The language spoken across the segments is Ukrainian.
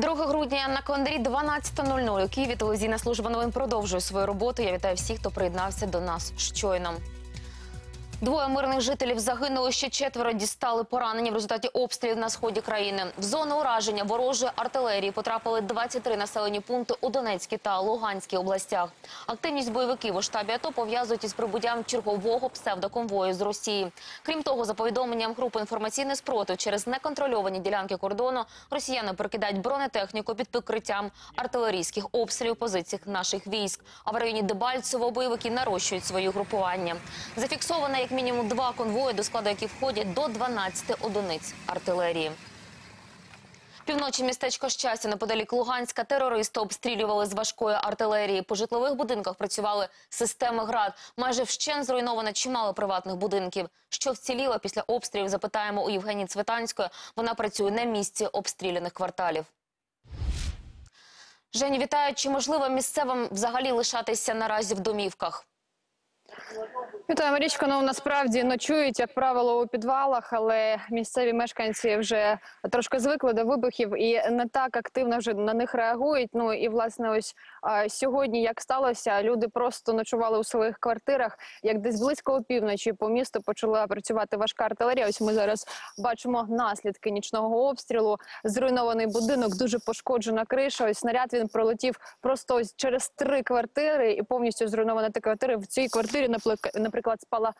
2 грудня на календарі 12.00 у Києві телевізійна служба новин продовжує свою роботу. Я вітаю всіх, хто приєднався до нас щойно. Двоє мирних жителів загинули, ще четверо дістали поранення в результаті обстрілів на сході країни. В зону ураження ворожої артилерії потрапили 23 населені пункти у Донецькій та Луганській областях. Активність бойовиків у штабі АТО пов'язують із прибуттям чергового псевдоконвою з Росії. Крім того, за повідомленням групи інформаційний спротив через неконтрольовані ділянки кордону росіяни перекидають бронетехніку під прикриттям артилерійських обстрілів позицій наших військ. А в районі Дебальцево бойовики нарощують свої групування. Зафіксовано як мінімум два конвої, до складу яких входять до 12 одиниць артилерії. Півночі містечко щастя неподалік Луганська терористи обстрілювали з важкої артилерії. По житлових будинках працювали системи град. Майже вщен зруйновано чимало приватних будинків. Що вціліло після обстрілів? Запитаємо у Євгенії Цветанської. Вона працює на місці обстріляних кварталів. Жені, вітаю. Чи можливо місцевим взагалі лишатися наразі в домівках? Вітаю, Марічко. Ну насправді ночують, як правило, у підвалах, але місцеві мешканці вже трошки звикли до вибухів і не так активно вже на них реагують. Ну і власне, ось а, сьогодні, як сталося, люди просто ночували у своїх квартирах. Як десь близько опівночі по місту почала працювати важка артилерія. Ось ми зараз бачимо наслідки нічного обстрілу. Зруйнований будинок, дуже пошкоджена криша. Ось снаряд він пролетів просто ось через три квартири і повністю зруйнована та квартири. В цій квартирі наприклад, спала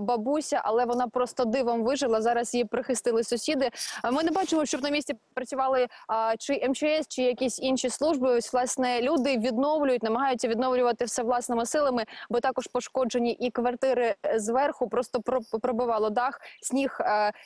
бабуся, але вона просто дивом вижила. Зараз її прихистили сусіди. Ми не бачимо, щоб на місці працювали чи МЧС, чи якісь інші служби. Ось власне люди відновлюють, намагаються відновлювати все власними силами, бо також пошкоджені і квартири зверху. Просто пробивало дах. Сніг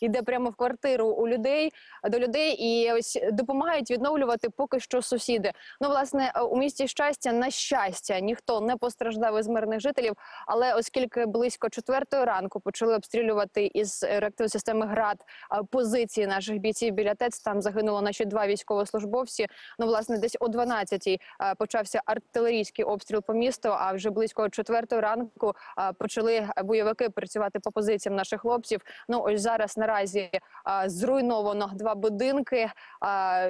йде прямо в квартиру у людей до людей, і ось допомагають відновлювати поки що сусіди. Ну, власне, у місті щастя, на щастя, ніхто не постраждав із мирних жителів. Але оскільки близько четвертої ранку почали обстрілювати із реактивної системи ГРАД позиції наших бійців біля ТЕЦ, там загинуло наші два військовослужбовці. Ну, власне, десь о 12-й почався артилерійський обстріл по місту. А вже близько четвертої ранку почали бойовики працювати по позиціям наших хлопців. Ну ось зараз наразі зруйновано два будинки,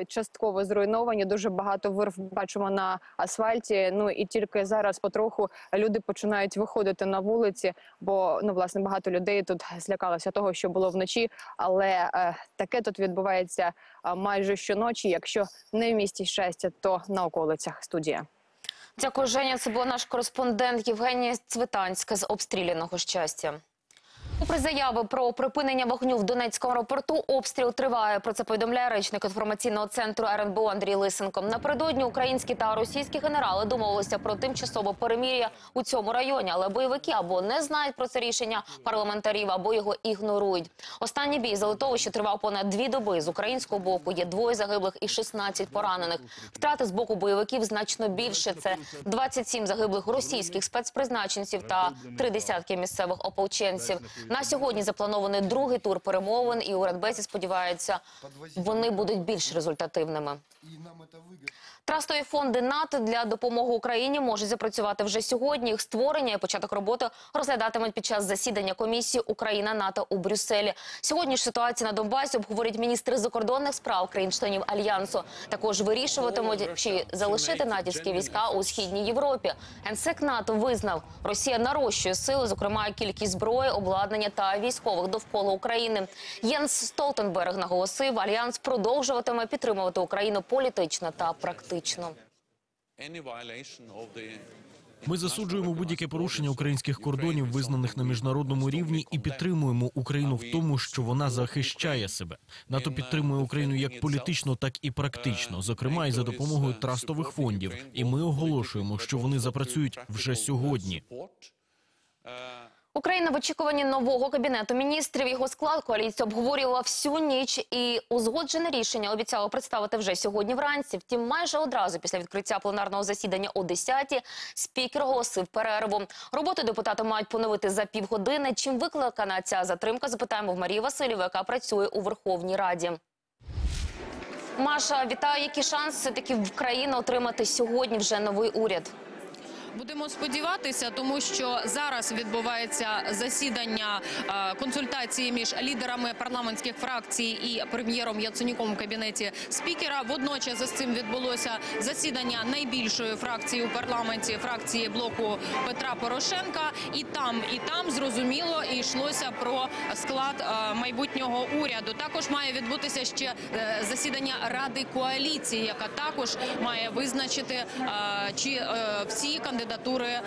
частково зруйновані. Дуже багато вирв бачимо на асфальті. Ну і тільки зараз потроху люди починають виходити на вулиці, бо ну власне багато людей тут злякалося того, що було вночі. Але е, таке тут відбувається майже щоночі. Якщо не в місті щастя, то на околицях студія. Дякую, Женя. Це була наш кореспондент Євгенія Цвитанська з обстріляного щастя. Попри заяви про припинення вогню в Донецькому аеропорту, обстріл триває. Про це повідомляє речник інформаційного центру РНБО Андрій Лисенко. Напередодні українські та російські генерали домовилися про тимчасове перемир'я у цьому районі, але бойовики або не знають про це рішення парламентарів, або його ігнорують. Останній бій за литовище тривав понад дві доби. З українського боку є двоє загиблих і 16 поранених. Втрати з боку бойовиків значно більше. Це 27 загиблих російських спецпризначенців та три десятки місцевих ополченців. На сьогодні запланований другий тур перемовин, і у Радбезі сподіваються, вони будуть більш результативними. Трастові фонди НАТО для допомоги Україні можуть запрацювати вже сьогодні. Їх створення і початок роботи розглядатимуть під час засідання комісії Україна НАТО у Брюсселі. Сьогодні ж ситуацію на Донбасі обговорять міністри закордонних справ країн-членів альянсу. Також вирішуватимуть, чи залишити натівські війська у східній Європі. Генсек НАТО визнав, Росія нарощує сили, зокрема кількість зброї, обладнання та військових довкола України. Єнс Столтенберг наголосив, альянс продовжуватиме підтримувати Україну політично та практично. Ми засуджуємо будь-яке порушення українських кордонів, визнаних на міжнародному рівні, і підтримуємо Україну в тому, що вона захищає себе. НАТО підтримує Україну як політично, так і практично, зокрема і за допомогою трастових фондів. І ми оголошуємо, що вони запрацюють вже сьогодні. Україна в очікуванні нового кабінету міністрів. Його склад коаліція обговорювала всю ніч і узгоджене рішення обіцяли представити вже сьогодні вранці. Втім, майже одразу після відкриття пленарного засідання о 10-ті спікер оголосив перерву. Роботу депутати мають поновити за півгодини. Чим викликана ця затримка? Запитаємо в Марії Васильєвої, яка працює у Верховній Раді. Маша, вітаю. Які шанси таки в країну отримати сьогодні вже новий уряд? Будемо сподіватися, тому що зараз відбувається засідання е, консультації між лідерами парламентських фракцій і прем'єром Яценюком в кабінеті спікера. Водночас з цим відбулося засідання найбільшої фракції у парламенті фракції блоку Петра Порошенка. І там, і там зрозуміло йшлося про склад е, майбутнього уряду. Також має відбутися ще е, засідання ради коаліції, яка також має визначити, чи всі кандидатури е,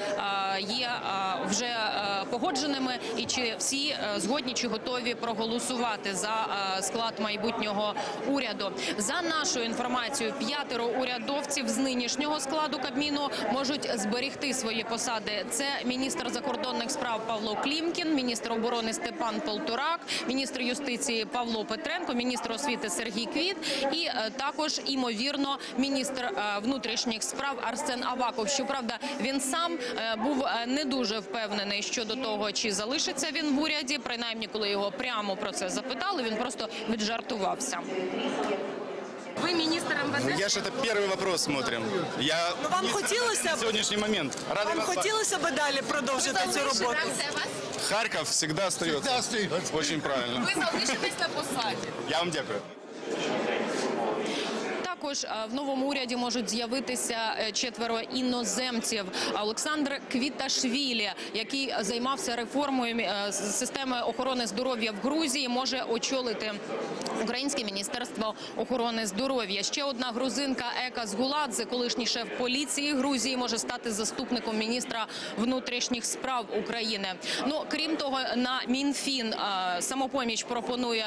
є е, вже е, погодженими, і чи всі згодні чи готові проголосувати за склад майбутнього уряду. За нашою інформацією, п'ятеро урядовців з нинішнього складу Кабміну можуть зберегти свої посади. Це міністр закордонних справ Павло Клімкін, міністр оборони Степан Полторак, міністр юстиції Павло Петренко, міністр освіти Сергій Квіт і також імовірно міністр внутрішніх справ Арсен Аваков. Щоправда, він сам е, був е, не дуже впевнений щодо того, чи залишиться він в уряді. Принаймні, коли його прямо про це запитали, він просто віджартувався. Ви міністр МВД? Я ж это первый вопрос смотрим. Я Ну, вам не хотілося на б- сегодняшний момент. Рады Вам вас бачити. хотілося б далі продовжити цю роботу? Харьков всегда остается. Очень правильно. Ви залишитесь на посаді. Я вам дякую. Також е, в новому уряді можуть з'явитися е, четверо іноземців. Олександр Квіташвілі, який займався реформою е, системи охорони здоров'я в Грузії, може очолити Українське міністерство охорони здоров'я. Ще одна грузинка Ека Згуладзе, колишній шеф поліції Грузії, може стати заступником міністра внутрішніх справ України. Ну крім того, на Мінфін самопоміч пропонує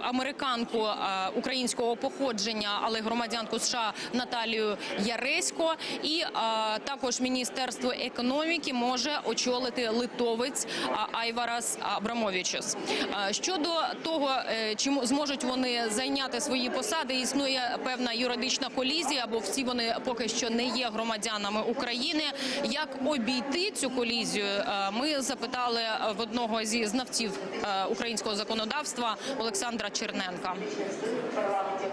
американку українського походження, але громадянку США Наталію Яресько. І е, також міністерство економіки може очолити литовець а, Айварас Абрамовичус. Е, Щодо того, е, чи зможуть вони зайняти свої посади, існує певна юридична колізія, бо всі вони поки що не є громадянами України. Як обійти цю колізію? е, Ми запитали в одного зі знавців е, українського законодавства Олександра Черненка.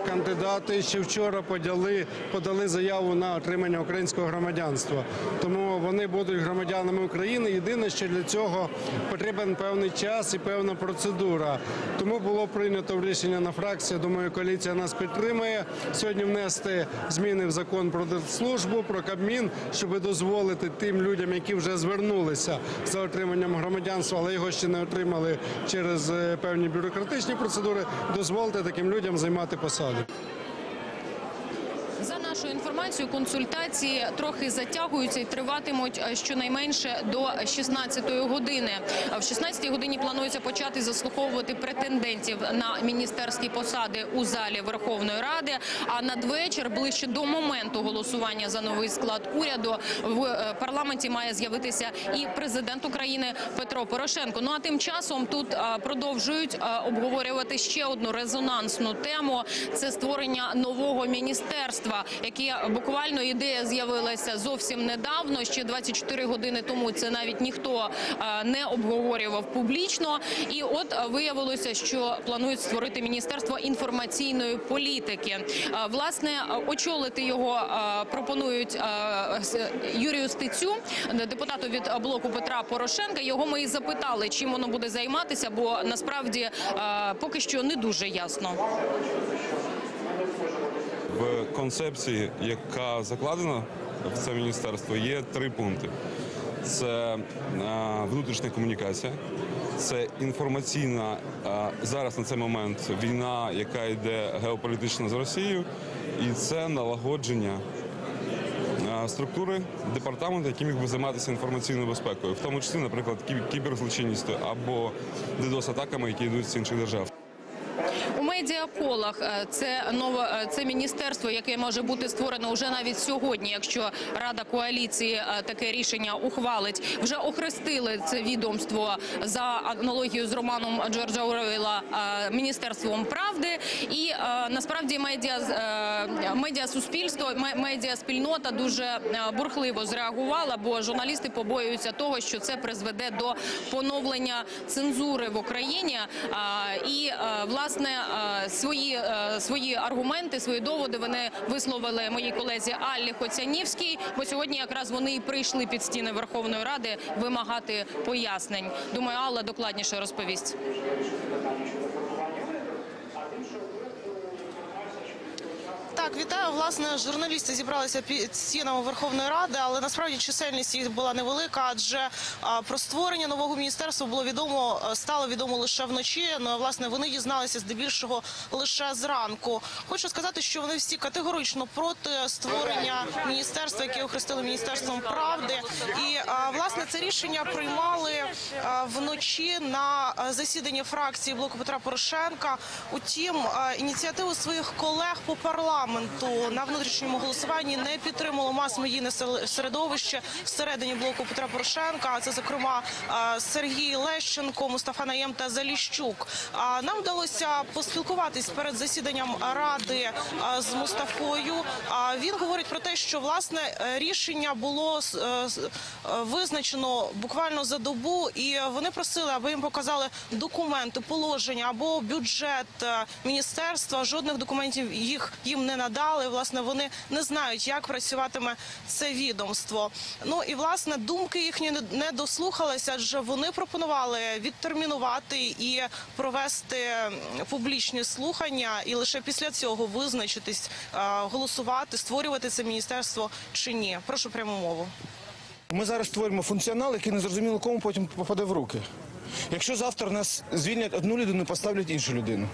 Кандидати ще вчора подали, подали заяву на отримання українського громадянства. Тому вони будуть громадянами України. Єдине, що для цього потрібен певний час і певна процедура. Тому було прийнято рішення на фракції. Думаю, коаліція нас підтримує сьогодні. Внести зміни в закон про держслужбу, про Кабмін, щоб дозволити тим людям, які вже звернулися за отриманням громадянства, але його ще не отримали через е, певні бюрократичні процедури, дозволити таким людям займати посади. Нашою інформацією, консультації трохи затягуються і триватимуть е, щонайменше до 16-ї години. В 16-й годині планується почати заслуховувати претендентів на міністерські посади у залі Верховної Ради. А надвечір, ближче до моменту голосування за новий склад уряду, в е, парламенті має з'явитися і президент України Петро Порошенко. Ну а тим часом тут е, продовжують обговорювати ще одну резонансну тему: це створення нового міністерства, яке буквально ідея з'явилася зовсім недавно. Ще 24 години тому це навіть ніхто е, не обговорював публічно. І от виявилося, що планують створити міністерство інформаційної політики. Е, Власне, очолити його е, пропонують Юрію Стецю, депутату від блоку Петра Порошенка. Його ми і запитали, чим воно буде займатися, бо насправді поки що не дуже ясно. В концепції, яка закладена в це міністерство, є три пункти: це е, внутрішня комунікація, це інформаційна е, зараз на цей момент війна, яка йде геополітична з Росією, і це налагодження. е, Структури департаменту, які міг би займатися інформаційною безпекою, в тому числі, наприклад, кіберзлочинністю або дидос-атаками, які йдуть з інших держав. У медіаколах е, це нове е, це міністерство, яке може бути створено вже навіть сьогодні, якщо Рада коаліції е, таке рішення ухвалить. Вже охрестили це відомство за аналогією з романом Джорджа е, міністерством правди. І насправді медіа медіа суспільство, ме- медіа спільнота дуже бурхливо зреагувала, бо журналісти побоюються того, що це призведе до поновлення цензури в Україні. І власне свої, е, свої аргументи, свої доводи вони висловили моїй колезі Аллі Хоцянівській, бо сьогодні якраз вони і прийшли під стіни Верховної Ради вимагати пояснень. Думаю, Алла докладніше розповість. Так, вітаю. Власне, журналісти зібралися під стінами Верховної Ради, але насправді чисельність їх була невелика, адже про створення нового міністерства було відомо, стало відомо лише вночі. Ну, власне, вони дізналися здебільшого лише зранку. Хочу сказати, що вони всі категорично проти створення міністерства, яке охрестили міністерством правди. І власне це рішення приймали вночі на засіданні фракції блоку Петра Порошенка. Утім, ініціативу своїх колег по парламенту на внутрішньому голосуванні не підтримало мас-медійне середовище всередині блоку Петра Порошенка. А це зокрема Сергій Лещенко, Мустафа Наєм та Заліщук. Нам вдалося поспілкуватись перед засіданням ради з Мустафою. Він говорить про те, що власне рішення було е, е, визначено буквально за добу, і вони просили, аби їм показали документи, положення або бюджет е, міністерства. Жодних документів їх їм не надали. Власне, вони не знають, як працюватиме це відомство. Ну і власне думки їхні не- дослухалися, адже вони пропонували відтермінувати і провести публічні слухання, і лише після цього визначитись, е, голосувати, створювати це міністерство чи ні. Прошу пряму мову. Ми зараз створюємо функціонал, який не зрозуміло кому потім попаде в руки. Якщо завтра нас звільнять одну людину, поставлять іншу людину.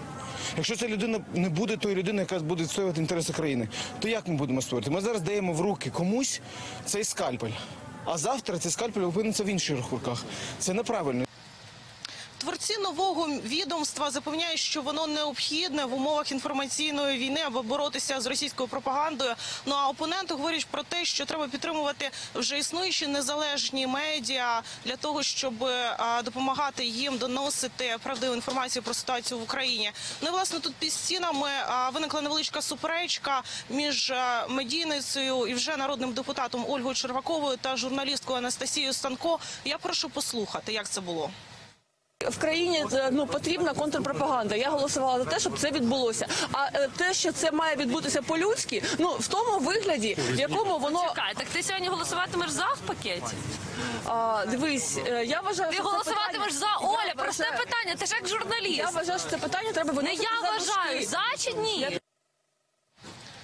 Якщо ця людина не буде тою людиною, яка буде відстоювати інтереси країни, то як ми будемо створити? Ми зараз даємо в руки комусь цей скальпель. А завтра цей скальпель опиниться в інших руках. Це неправильно. Творці нового відомства запевняють, що воно необхідне в умовах інформаційної війни, аби боротися з російською пропагандою. Ну а опоненти говорять про те, що треба підтримувати вже існуючі незалежні медіа для того, щоб допомагати їм доносити правдиву інформацію про ситуацію в Україні. Ну і власне тут під стінами виникла невеличка суперечка між медійницею і вже народним депутатом Ольгою Черваковою та журналісткою Анастасією Станко. Я прошу послухати, як це було. В країні е, ну потрібна контрпропаганда. Я голосувала за те, щоб це відбулося. А е, те, що це має відбутися по-людськи, ну в тому вигляді, в якому воно Чекай, так ти сьогодні голосуватимеш за в пакеті? а, дивись, е, я вважаю, Ти що це голосуватимеш за Оля. Я Просте вважаю- питання. Ти ж як журналіст. Я вважаю, що це питання треба Не я вважаю, дужки. за чи ні?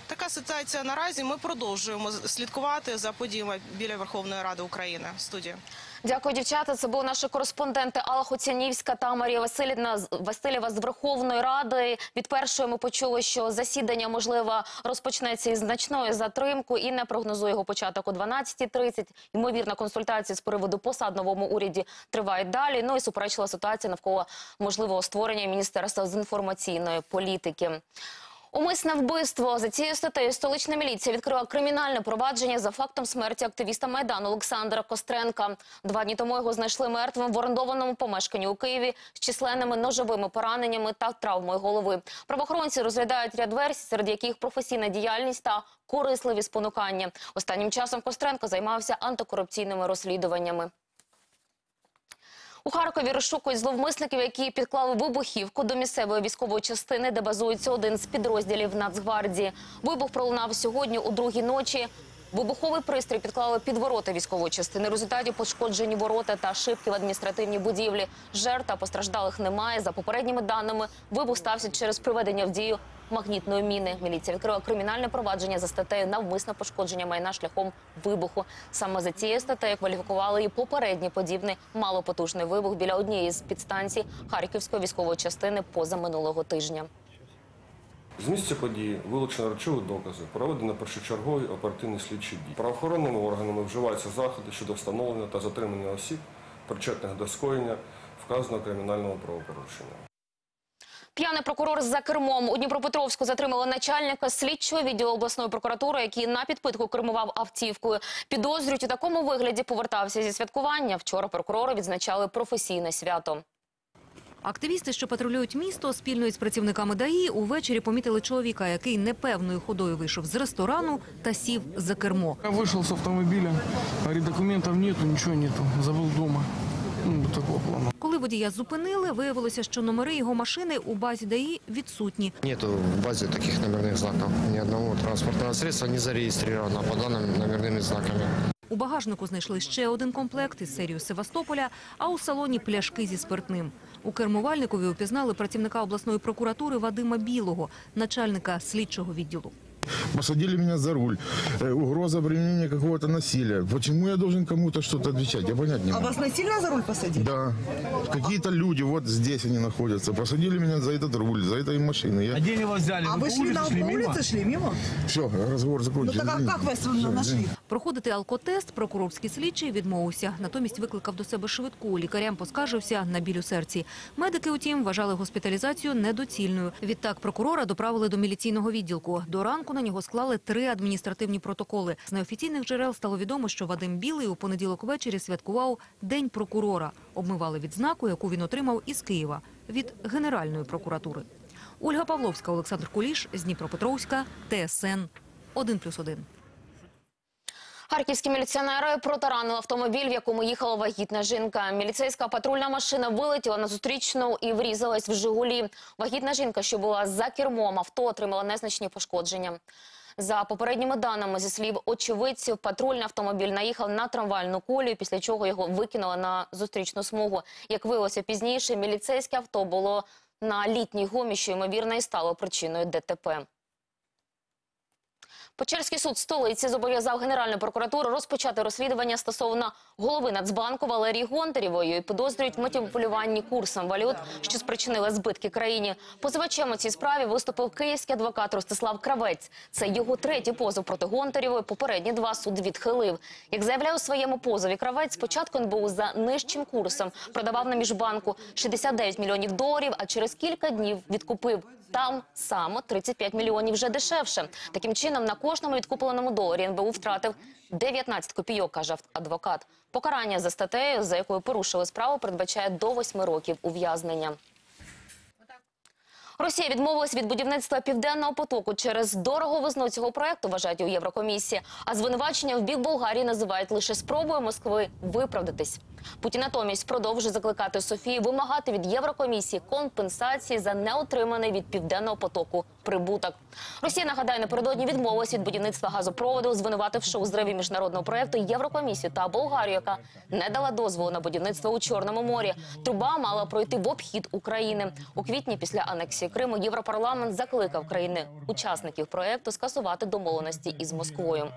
Така ситуація наразі. Ми продовжуємо слідкувати за подіями біля Верховної Ради України. Студія. Дякую, дівчата. Це були наші кореспонденти Алла Хоцянівська та Марія Васильівна з- Васильєва з Верховної Ради. Від першої ми почули, що засідання можливо розпочнеться із значною затримкою і не прогнозує його початок о 12.30. Ймовірно, консультації з приводу посад новому уряді тривають далі. Ну і суперечлива ситуація навколо можливого створення міністерства з інформаційної політики. Умисне вбивство за цією статтею столична міліція відкрила кримінальне провадження за фактом смерті активіста майдану Олександра Костренка. Два дні тому його знайшли мертвим в орендованому помешканні у Києві з численними ножовими пораненнями та травмою голови. Правоохоронці розглядають ряд версій, серед яких професійна діяльність та корисливі спонукання. Останнім часом Костренко займався антикорупційними розслідуваннями. У Харкові розшукують зловмисників, які підклали вибухівку до місцевої військової частини, де базується один з підрозділів Нацгвардії. Вибух пролунав сьогодні у другій ночі. Вибуховий пристрій підклали під ворота військової частини. В результаті пошкоджені ворота та шибки в адміністративній будівлі. Жертв та постраждалих немає. За попередніми даними, вибух стався через приведення в дію магнітної міни. Міліція відкрила кримінальне провадження за статтею навмисне пошкодження майна шляхом вибуху. Саме за цією статтею кваліфікували і попередній подібний малопотужний вибух біля однієї з підстанцій Харківської військової частини поза минулого тижня. З місця події вилучено речові докази, проведено першочергові оперативні слідчі дії. Правоохоронними органами вживаються заходи щодо встановлення та затримання осіб, причетних до скоєння вказаного кримінального правопорушення. П'яний прокурор за кермом у Дніпропетровську затримали начальника слідчого відділу обласної прокуратури, який на підпитку кермував автівкою. Підозрюють у такому вигляді повертався зі святкування. Вчора прокурори відзначали професійне свято. Активісти, що патрулюють місто, спільно із працівниками ДАІ, увечері помітили чоловіка, який непевною ходою вийшов з ресторану та сів за кермо. Я вышел с автомобиля, говорит, документов нету, ничего нету, забыл дома. Ну, вот такого плана. Коли водія зупинили, виявилося, що номери його машини у базі ДАІ відсутні. Нету в базе таких номерных знаков. Ни одного транспортного средства не зарегистрировано по данным номерными знаками. У багажнику знайшли ще один комплект із серію Севастополя, а у салоні пляшки зі спиртним. У кермувальникові упізнали працівника обласної прокуратури Вадима Білого, начальника слідчого відділу. Посадили меня за руль. Э, Угроза применения какого-то насилия. Почему я должен кому-то что-то отвечать? Я понять не А могу. вас насильно за руль посадили? Да. Какие-то люди, вот здесь они находятся, посадили меня за этот руль, за этой машиной. Я... А где вас взяли? А вы шли на по улице, шли мимо? Все, разговор Ну закончен. так а Извините. как вас Всё, нашли? Проходити алкотест прокурорський слідчий відмовився. Натомість викликав до себе швидку. Лікарям поскаржився на біль у серці. Медики, утім, вважали госпіталізацію недоцільною. Відтак прокурора доправили до міліційного відділку. До ранку на нього склали три адміністративні протоколи. З неофіційних джерел стало відомо, що Вадим Білий у понеділок ввечері святкував День прокурора. Обмивали відзнаку, яку він отримав із Києва від Генеральної прокуратури. Ольга Павловська, Олександр Куліш з Дніпропетровська, ТСН 1+,1. Харківські міліціонери протаранили автомобіль, в якому їхала вагітна жінка. Міліцейська патрульна машина вилетіла на зустрічну і врізалась в Жигулі. Вагітна жінка, що була за кермом авто, отримала незначні пошкодження. За попередніми даними зі слів очевидців, патрульний автомобіль наїхав на трамвайну колію, після чого його викинули на зустрічну смугу. Як виявилося пізніше, міліцейське авто було на літній гумі, що ймовірно і стало причиною ДТП. Печерський суд столиці зобов'язав Генеральну прокуратуру розпочати розслідування стосовно голови Нацбанку Валерії Гонтарєвої. Підозрюють в курсом валют, що спричинили збитки країні. Позивачем у цій справі виступив київський адвокат Ростислав Кравець. Це його третій позов проти Гонтарєвої. Попередні два суд відхилив. Як заявляє у своєму позові Кравець, спочатку НБУ за нижчим курсом продавав на міжбанку 69 мільйонів доларів, а через кілька днів відкупив там само 35 мільйонів вже дешевше. Таким чином, на кожному відкупленому доларі НБУ втратив 19 копійок, каже адвокат. Покарання за статтею, за якою порушили справу, передбачає до 8 років ув'язнення. Росія відмовилась від будівництва південного потоку через дороговизну цього проекту, вважають у Єврокомісії. А звинувачення в бік Болгарії називають лише спробою Москви виправдатись. Путін натомість продовжує закликати Софію вимагати від Єврокомісії компенсації за неотриманий від південного потоку прибуток. Росія нагадаю напередодні відмовилась від будівництва газопроводу, звинувативши у зриві міжнародного проекту Єврокомісію та Болгарію, яка не дала дозволу на будівництво у Чорному морі. Труба мала пройти в обхід України у квітні. Після анексії Криму Європарламент закликав країни-учасників проекту скасувати домовленості із Москвою.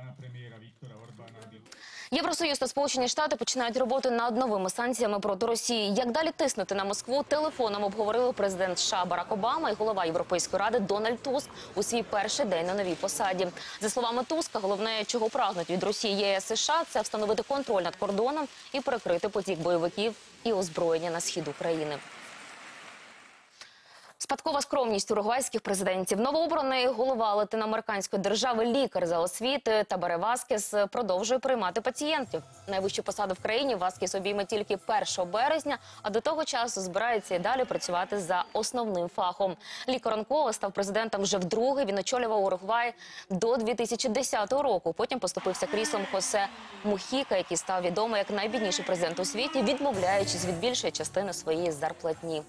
Євросоюз та Сполучені Штати починають роботу над новими санкціями проти Росії. Як далі тиснути на Москву? Телефоном обговорили президент США Барак Обама і голова Європейської ради Дональд Туск у свій перший день на новій посаді. За словами Туска, головне, чого прагнуть від Росії ЄС США, це встановити контроль над кордоном і перекрити потік бойовиків і озброєння на схід України. Спадкова скромність уругвайських президентів. Новообраний голова латиноамериканської держави лікар за освіти Табаре Васкес продовжує приймати пацієнтів. Найвищу посаду в країні Васкес обійме тільки 1 березня, а до того часу збирається і далі працювати за основним фахом. Лікар онколог став президентом вже вдруге. Він очолював Уругвай до 2010 року. Потім поступився кріслом Хосе Мухіка, який став відомий як найбідніший президент у світі, відмовляючись від більшої частини своєї зарплатні.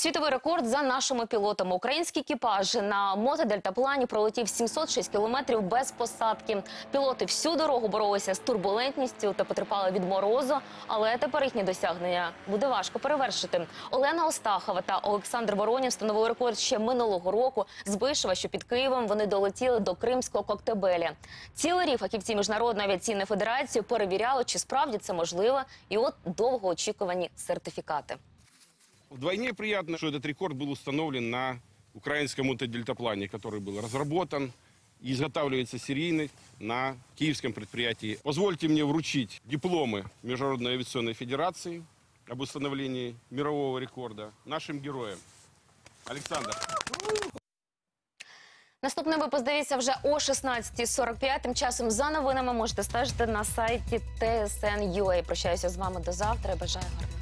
Світовий рекорд за нашими пілотами. Український екіпаж на мотодельтаплані пролетів 706 кілометрів без посадки. Пілоти всю дорогу боролися з турбулентністю та потерпали від морозу, але тепер їхні досягнення буде важко перевершити. Олена Остахова та Олександр Воронін встановили рекорд ще минулого року. З Бишева, що під Києвом, вони долетіли до Кримського Коктебеля. Цілий рік фахівці Міжнародної авіаційної федерації перевіряли, чи справді це можливо, і от довгоочікувані сертифікати. Вдвойне приятно, что этот рекорд был установлен на украинском мотодельтаплане, который был разработан и изготавливается серийно на киевском предприятии. Позвольте мне вручить дипломы Международной авиационной федерации об установлении мирового рекорда нашим героям. Александр. Наступний випуск дивіться вже о 16.45. Тим часом за новинами можете стежити на сайті TSN.ua. Прощаюся з вами до завтра. і Бажаю гарного.